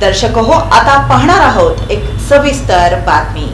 दर्शक हो आता पाहणार आहोत एक सविस्तर बातमी.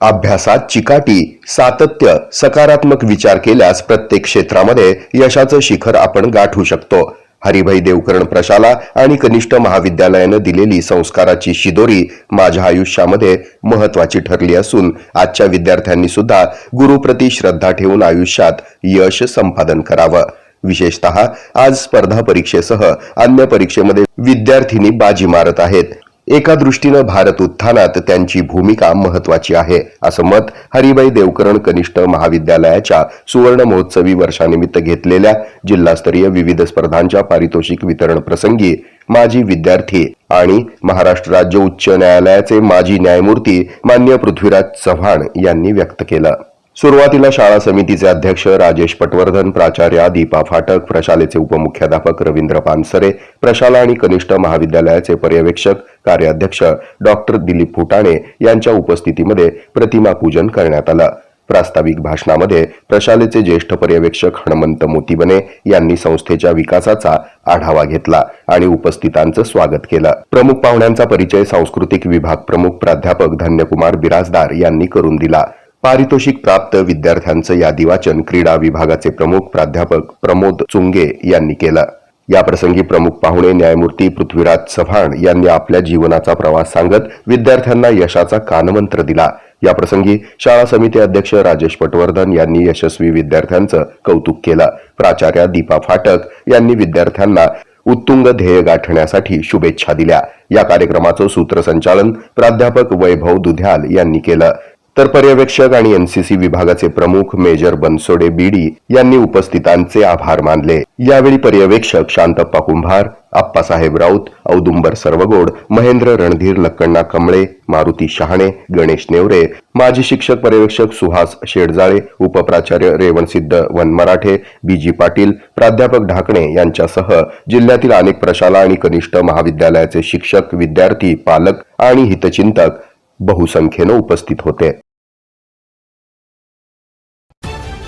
अभ्यासात चिकाटी सातत्य सकारात्मक विचार केल्यास प्रत्येक क्षेत्रामध्ये यशाचं शिखर आपण गाठू शकतो. हरिभाई देवकरण प्रशाला आणि कनिष्ठ महाविद्यालयानं दिलेली संस्काराची शिदोरी माझ्या आयुष्यामध्ये महत्वाची ठरली असून आजच्या विद्यार्थ्यांनी सुद्धा गुरुप्रती श्रद्धा ठेवून आयुष्यात यश संपादन करावं. विशेषतः आज स्पर्धा परीक्षेसह अन्य परीक्षेमध्ये विद्यार्थिनी बाजी मारत आहेत. एका दृष्टीनं भारत उत्थानात त्यांची भूमिका महत्वाची आहे असं मत हरिबाई देवकरण कनिष्ठ महाविद्यालयाच्या सुवर्ण महोत्सवी वर्षानिमित्त घेतलेल्या जिल्हास्तरीय विविध स्पर्धांच्या पारितोषिक वितरण प्रसंगी माजी विद्यार्थी आणि महाराष्ट्र राज्य उच्च न्यायालयाचे माजी न्यायमूर्ती मान्य पृथ्वीराज चव्हाण यांनी व्यक्त केलं. सुरुवातीला शाळा समितीचे अध्यक्ष राजेश पटवर्धन प्राचार्या दीपा फाटक प्रशालेचे उपमुख्याध्यापक रवींद्र पानसरे प्रशाला आणि कनिष्ठ महाविद्यालयाचे पर्यवेक्षक कार्याध्यक्ष डॉक्टर दिलीप फुटाणे यांच्या उपस्थितीमध्ये प्रतिमा पूजन करण्यात आलं. प्रास्ताविक भाषणामध्ये प्रशालेचे ज्येष्ठ पर्यवेक्षक हणमंत मोतीबने यांनी संस्थेच्या विकासाचा आढावा घेतला आणि उपस्थितांचं स्वागत केलं. प्रमुख पाहुण्यांचा परिचय सांस्कृतिक विभाग प्रमुख प्राध्यापक धन्यकुमार बिराजदार यांनी करून दिला. पारितोषिक प्राप्त विद्यार्थ्यांचं यादी वाचन क्रीडा विभागाचे प्रमुख प्राध्यापक प्रमोद चुंगे यांनी केलं. याप्रसंगी प्रमुख पाहुणे न्यायमूर्ती पृथ्वीराज चव्हाण यांनी आपल्या जीवनाचा प्रवास सांगत विद्यार्थ्यांना यशाचा कानमंत्र दिला. याप्रसंगी शाळा समिती अध्यक्ष राजेश पटवर्धन यांनी यशस्वी विद्यार्थ्यांचं कौतुक केलं. प्राचार्या दीपा फाटक यांनी विद्यार्थ्यांना उत्तुंग ध्येय गाठण्यासाठी शुभेच्छा दिल्या. या कार्यक्रमाचं सूत्रसंचालन प्राध्यापक वैभव दुध्याल यांनी केलं. तर पर्यवेक्षक आणि एनसीसी विभागाचे प्रमुख मेजर बनसोडे बीडी यांनी उपस्थितांचे आभार मानले. यावेळी पर्यवेक्षक शांतप्पा कुंभार आप्पासाहेब राऊत औदुंबर सर्वगोड महेंद्र रणधीर लक्कण्णा कमळे मारुती शहाणे गणेश नेवरे माजी शिक्षक पर्यवेक्षक सुहास शेडजाळे उपप्राचार्य रेवणसिद्ध वनमराठे बीजी पाटील प्राध्यापक ढाकणे यांच्यासह जिल्ह्यातील अनेक प्रशाला आणि कनिष्ठ महाविद्यालयाचे शिक्षक विद्यार्थी पालक आणि हितचिंतक बहुसंख्येनं उपस्थित होते.